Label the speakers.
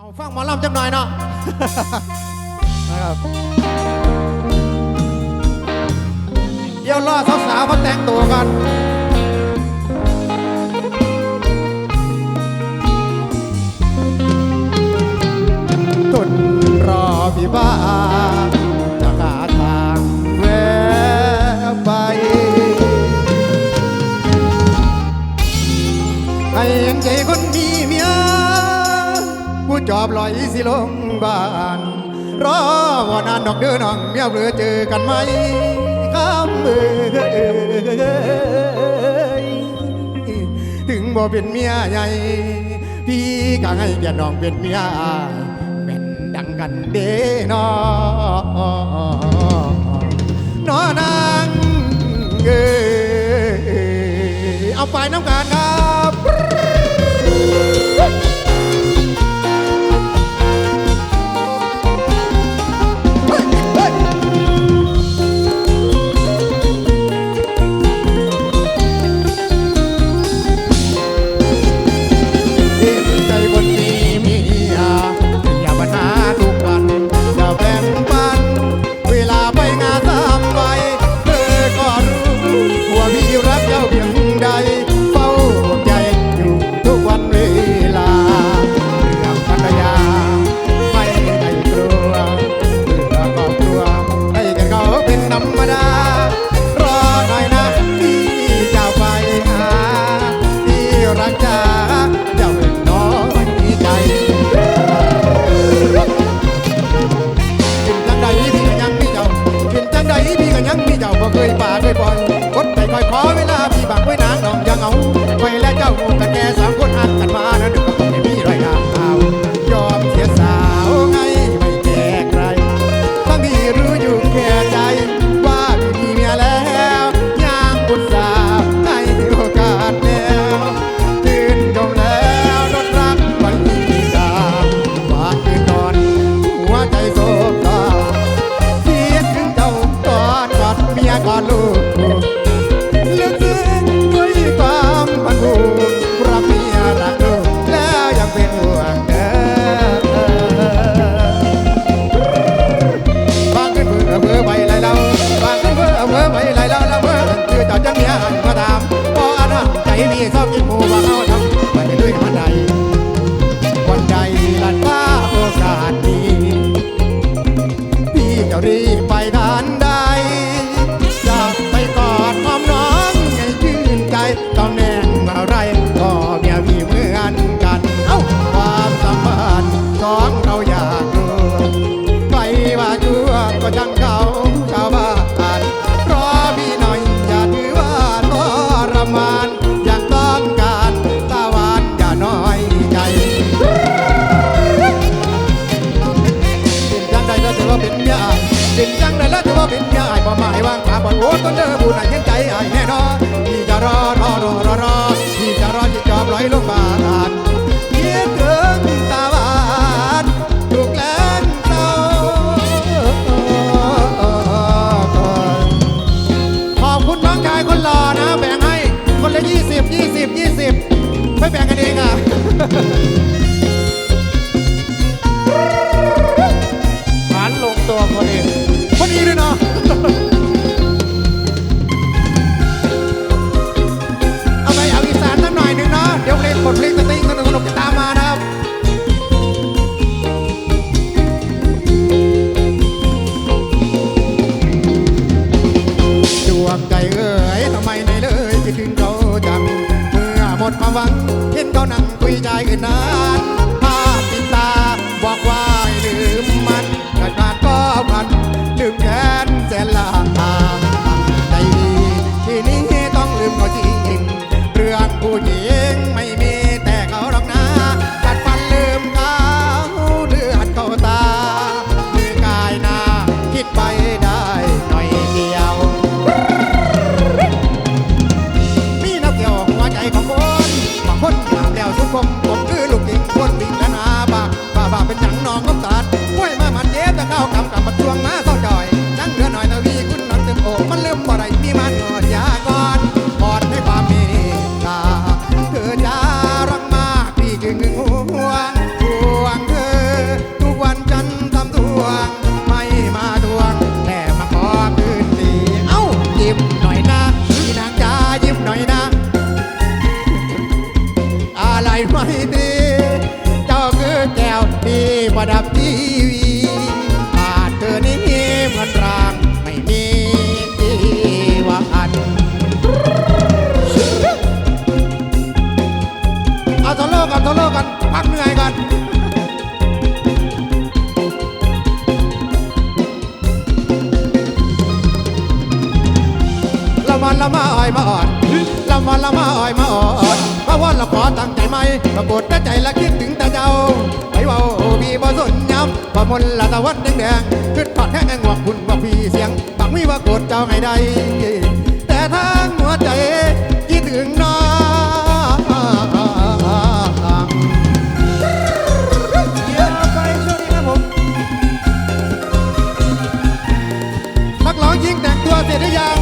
Speaker 1: เอาฟังหมอลำจังหน่อยเนาะนะครับเดี๋ยวรอสาวๆเขาแต่งตัวกัน จอบลอยสิลงบ้านรอว่านานดอกเดือน้องเมียเรือเจอกันไหมข้ามือถึงบ่เป็นเมียใหญ่ พี่ก็ให้แกน้องเป็นเมียเป็นดังกันเด้นอนอนางเอยเอาไปน้ำกัน ยายเป็นจังไรแล้วถือวเป็นยายบ่หมายวางตาบ่โอ้ต้นเด้อบุญอะ มาหวัง เห็นเขานั่งคุยใจกันนาน from ประดับทีวีขาดเธอนี้เหมือนรางไม่มีวันเอาโซโล่ก่อนโซโล่ก่อนพักเหนื่อยก่อนละมันละมาอ้อยมาอ่อนละมันละมาอ้อยมาอ่อนมาะว่าละขอตั้งใจไหมปรากฏแต่ใจละคิดถึงแต่เจ้า มนละตะวันแดงแดงขึ้นทอดแห้งงวกคุณว่าพี่เสียงปักมีว่าโกรธเจ้าไงใดแต่ทางหัวใจคิดถึงน้อง
Speaker 2: เดี๋ยวไปช่วงนี้ครับผม
Speaker 1: นักร้องยิงแต่งตัวเสร็จหรือยัง